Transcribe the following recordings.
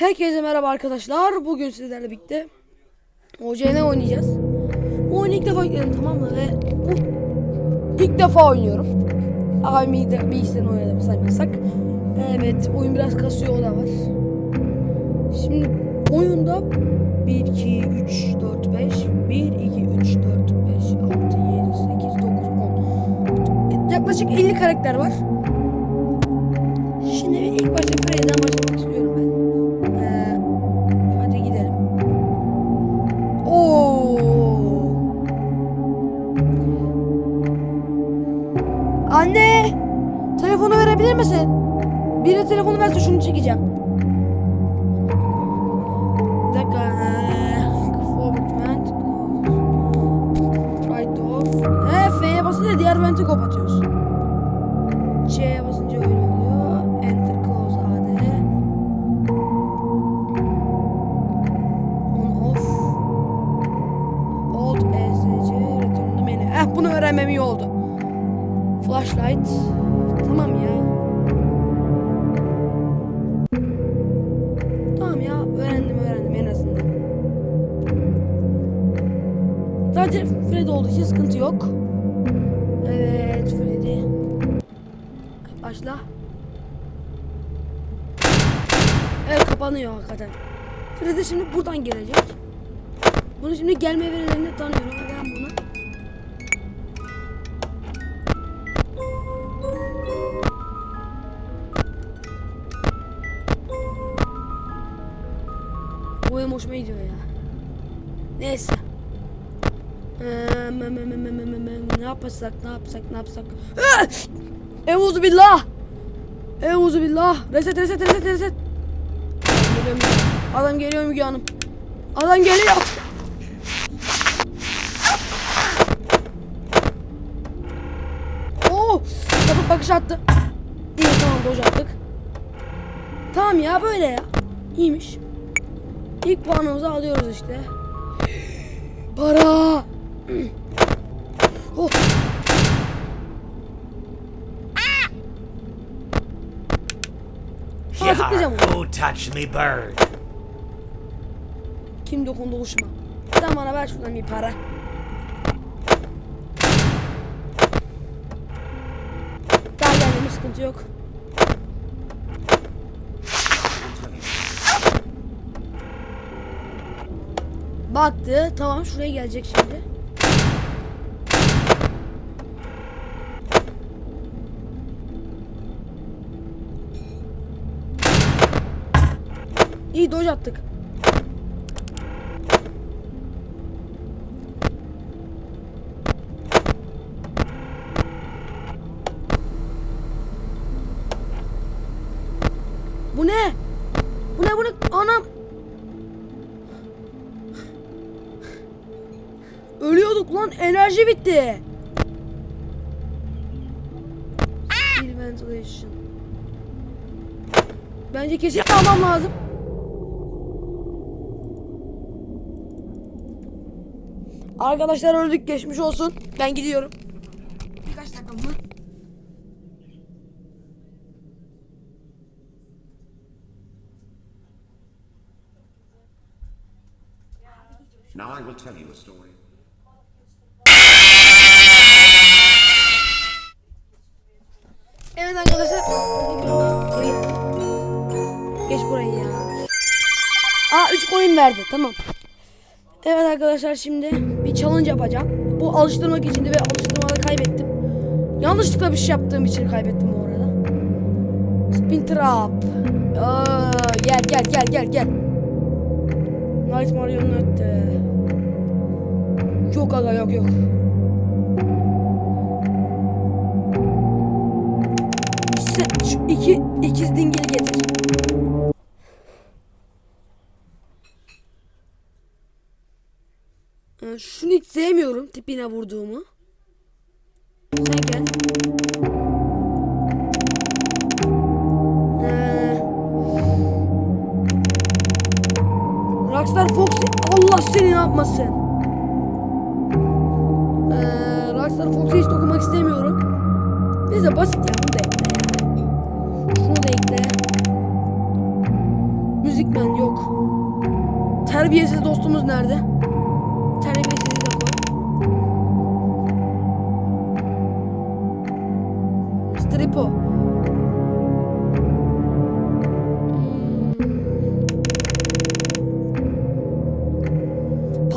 Herkese merhaba arkadaşlar. Bugün sizlerle birlikte OCN oynayacağız. Bu oyunu ilk defa yükledim tamam mı? Ve bu ilk defa oynuyorum. Abimi de bir işten oynadım saymazsak. Evet oyun biraz kasıyor o da var. Şimdi oyunda 1, 2, 3, 4, 5 1, 2, 3, 4, 5, 6, 7, 8, 9, 10 Yaklaşık 50 karakter var. Diğer venti kapatıyoruz. C'ye basınca öyle oluyor. Enter close. On off. Alt ESC return menu. Eh bunu öğrenmem iyi oldu. Flashlight. Tamam ya. Sadece Freddy olduğu için sıkıntı yok. Evet Freddy. Başla. Evet kapanıyor hakikaten. Freddy şimdi buradan gelecek. Bunu şimdi gelme verilerini tanıyorum. ve Ben bunu Bu benim hoşuma gidiyor ya. Neyse. Ee, me- me- me- me- me- me- me- ne yapsak ne yapsak ne yapsak. Ah! Evuzu billah. Evuzu billah. Reset reset reset reset. Adam geliyor Müge Hanım. Adam geliyor. Oo! Sapık bakış attı. İyi tamam doj attık. Tamam ya böyle ya. İyiymiş. İlk puanımızı alıyoruz işte. Para. Oh. Aa, tıklayacağım onu. who touched me bird? Kim dokundu kuşuma? Sen bana ver şuradan bir para. Daha gelmemiz sıkıntı yok. Baktı. Tamam şuraya gelecek şimdi. İyi doj attık. Bu ne? Bu ne bu ne? Anam. Ölüyorduk lan enerji bitti. Ventilation. Bence kesinlikle almam lazım. Arkadaşlar öldük geçmiş olsun. Ben gidiyorum. Birkaç dakika mı? Now I will tell you a story. Evet arkadaşlar. Geç burayı ya. Aa 3 coin verdi tamam. Evet arkadaşlar şimdi bir challenge yapacağım. Bu alıştırmak için de ve alıştırmada kaybettim. Yanlışlıkla bir şey yaptığım için kaybettim bu arada. Spin trap. Aa, gel gel gel gel gel. Night Marionette. Yok aga yok yok. Sen şu iki ikiz dingil getir. Şunu hiç sevmiyorum tipine vurduğumu. Sen gel. Ee, Rockstar Fox Allah seni yapmasın. Ee, Rockstar Fox'a hiç dokunmak istemiyorum. Neyse basit ya bunu da ekle. Şunu da ekle. Müzikmen yok. Terbiyesiz dostumuz nerede?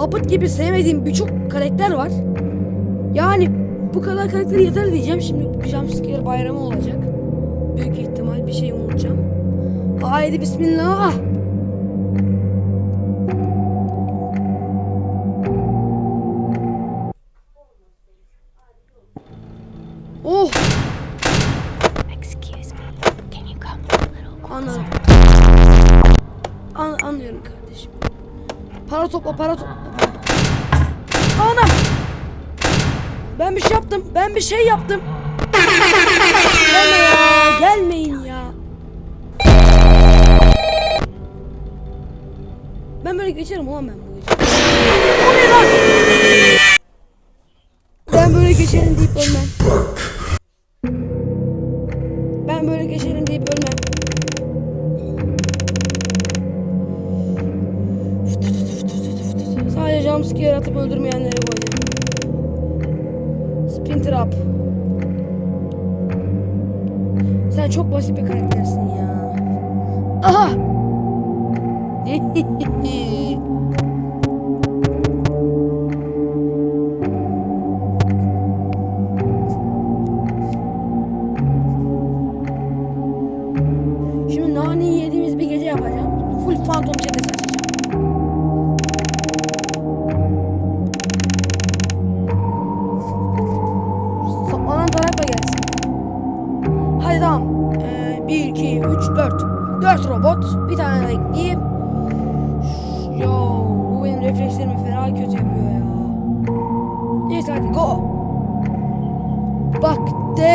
Puppet gibi sevmediğim birçok karakter var. Yani bu kadar karakter yeter diyeceğim. Şimdi jumpscare bayramı olacak. Büyük ihtimal bir şey unutacağım. Haydi bismillah. Oh Excuse me. Can you come a little anladım. An anlıyorum kardeşim. Para topla para topla. Ben bir şey yaptım. Ben bir şey yaptım. Gelme ya. Gelmeyin ya. Ben böyle geçerim ulan ben bu gece. Ne lan? Ben böyle geçerim deyip ölmem. Ben böyle geçerim deyip ölmem. Sadece jumpscare atıp öldürmeyenlere koydum. Spin trap. Sen çok basit bir karaktersin ya. Aha!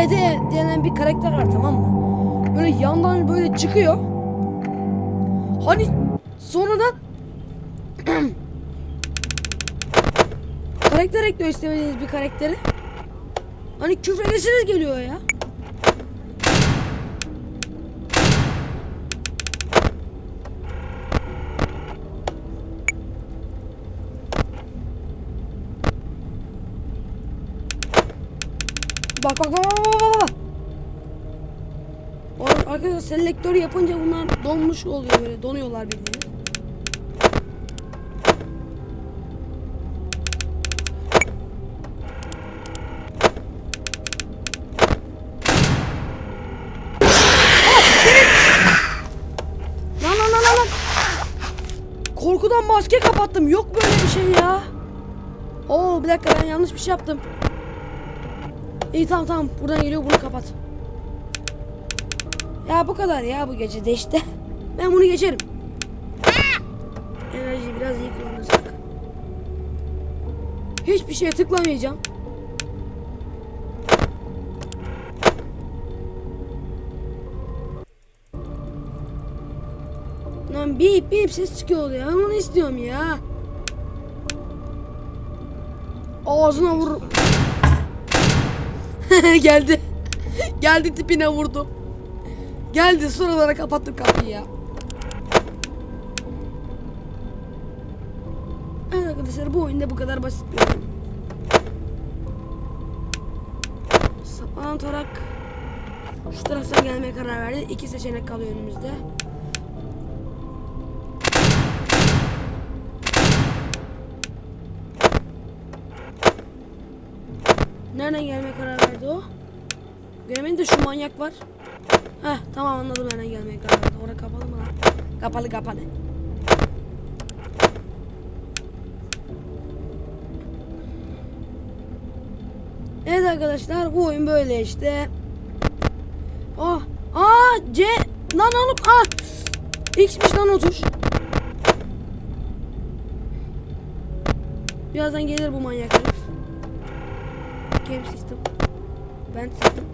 DD denen bir karakter var tamam mı? Böyle yandan böyle çıkıyor. Hani sonradan karakter ekliyor istemediğiniz bir karakteri. Hani küfredesiniz geliyor ya. Bak bak bak bak bak. Oğlum Arkadaşlar selektör yapınca bunlar donmuş oluyor böyle donuyorlar bildiğin. Lan. Korkudan maske kapattım. Yok böyle bir şey ya. Oo bir dakika ben yanlış bir şey yaptım. İyi tamam tamam buradan geliyor bunu kapat. Ya bu kadar ya bu gece de işte. Ben bunu geçerim. Enerjiyi biraz iyi kullanırsak. Hiçbir şeye tıklamayacağım. Lan bip bip ses çıkıyor ya. Onu istiyorum ya. Ağzına vur. Geldi. Geldi tipine vurdu. Geldi sonradan kapattım kapıyı ya. Evet arkadaşlar bu oyunda bu kadar basit bir oyun. Saplanan tarak şu taraftan gelmeye karar verdi. İki seçenek kalıyor önümüzde. Nereden gelmeye karar verdi o? Göremedim de şu manyak var. Heh tamam anladım nereden gelmeye karar. Orada kapalı mı lan? Kapalı kapalı. Evet arkadaşlar bu oyun böyle işte. Oh. Aa C lan oğlum ah. X'miş lan o tuş. Birazdan gelir bu manyak herif. Game system. Ben system.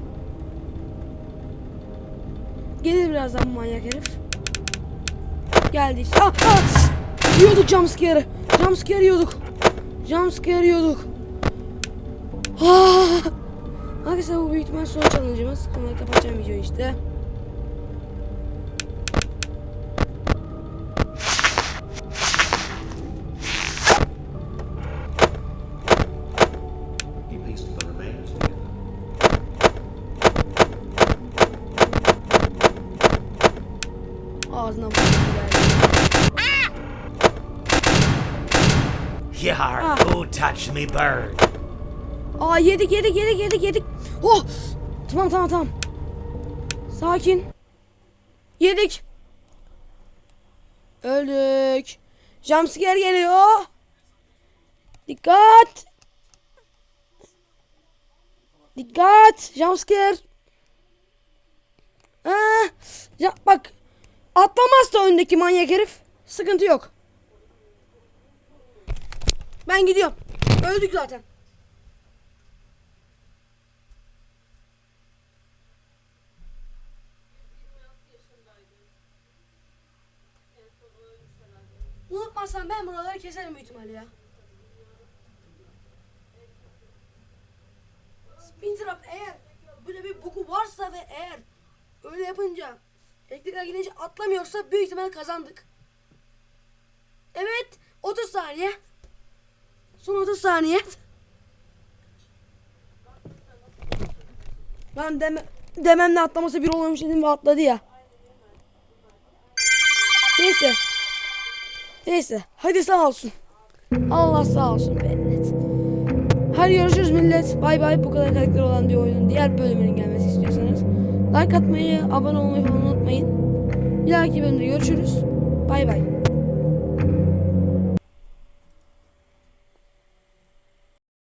Gelir birazdan manyak herif. Geldi işte. Ah, ah! Yiyorduk jumpscare'ı. Jumpscare yiyorduk. Jumpscare yiyorduk. Ah! Arkadaşlar bu büyük ihtimal son challenge'ımız. Sonra kapatacağım videoyu işte. Touched me bird? Aa yedik yedik yedik yedik yedik. Oh! Tamam tamam tamam. Sakin. Yedik. Öldük. Jumpscare geliyor. Dikkat. Dikkat. Jumpscare. Ah, ya bak. Atlamazsa öndeki manyak herif. Sıkıntı yok. Ben gidiyorum. Öldük zaten. Unutmazsan ben buraları keserim büyük ihtimalle ya. Spin Trap eğer böyle bir boku varsa ve eğer öyle yapınca elektrikler gidince atlamıyorsa büyük ihtimal kazandık. Evet 30 saniye. Son 30 saniye. Ben deme, dememle atlaması bir oluyormuş dedim ve atladı ya. Neyse. Neyse. Hadi sağ olsun. Allah sağ olsun Bennet. Hadi görüşürüz millet. Bay bay. Bu kadar karakter olan bir oyunun diğer bölümünün gelmesi istiyorsanız like atmayı, abone olmayı unutmayın. Bir dahaki bölümde görüşürüz. Bay bay.